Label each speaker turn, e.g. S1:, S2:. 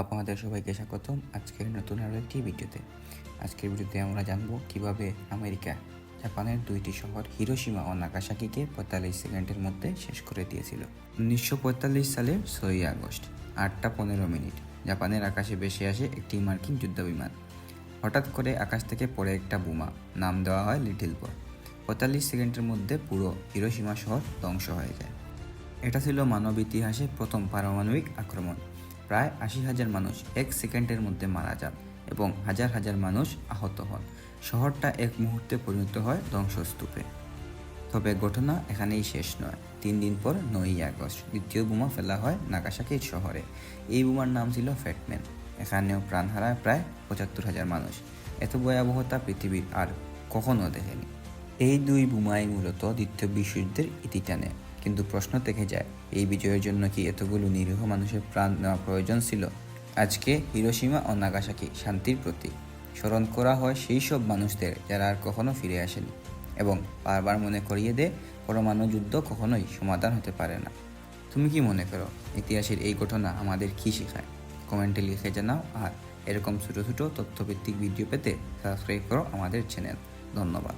S1: আপনাদের সবাইকে স্বাগতম আজকের নতুন আরও একটি ভিডিওতে। আজকের ভিডিওতে আমরা জানব কীভাবে আমেরিকা, জাপানের দুইটি শহর হিরোসীমা ও নাগাসাকিকে পঁয়তাল্লিশ সেকেন্ডের মধ্যে শেষ করে দিয়েছিল। উনিশশো পঁয়তাল্লিশ সালের ছয়ই আগস্ট, আটটা পনেরো মিনিট, জাপানের আকাশে ভেসে আসে একটি মার্কিন যুদ্ধবিমান হঠাৎ করে আকাশ থেকে পড়ে একটা বোমা, নাম দেওয়া হয় লিটিল বয় পঁয়তাল্লিশ সেকেন্ডের মধ্যে পুরো হিরোসীমা শহর ধ্বংস হয়ে যায়। এটা ছিল মানব ইতিহাসে প্রথম পারমাণবিক আক্রমণ। প্রায় আশি হাজার মানুষ এক সেকেন্ডের মধ্যে মারা যান এবং হাজার হাজার মানুষ আহত হন। শহরটা এক মুহূর্তে পরিণত হয় ধ্বংসস্তূপে। তবে ঘটনা এখানেই শেষ নয়। তিন দিন পর নয়ই আগস্ট দ্বিতীয় বোমা ফেলা হয় নাগাসাকির শহরে। এই বোমার নাম ছিল ফ্যাটম্যান। এখানেও প্রাণ হারায় প্রায় পঁচাত্তর হাজার মানুষ। এত ভয়াবহতা পৃথিবীর আর কখনো দেখেনি। এই দুই বোমাই মূলত দ্বিতীয় বিশ্বযুদ্ধের ইতি টানে। কিন্তু প্রশ্ন থেকে যায়, এই বিজয়ের জন্য কি এতগুলো নিরীহ মানুষের প্রাণ নেওয়া প্রয়োজন ছিল? আজকে হিরোসীমা ও নাগাসাকি শান্তির প্রতীক। স্মরণ করা হয় সেই সব মানুষদের যারা আর কখনো ফিরে আসেনি এবং বারবার মনে করিয়ে দেয়, পরমাণু যুদ্ধ কখনোই সমাধান হতে পারে না। তুমি কি মনে করো, ইতিহাসের এই ঘটনা আমাদের কী শেখায়? কমেন্টে লিখে জানাও আর এরকম ছোটো ছোটো তথ্যভিত্তিক ভিডিও পেতে সাবস্ক্রাইব করো আমাদের চ্যানেল। ধন্যবাদ।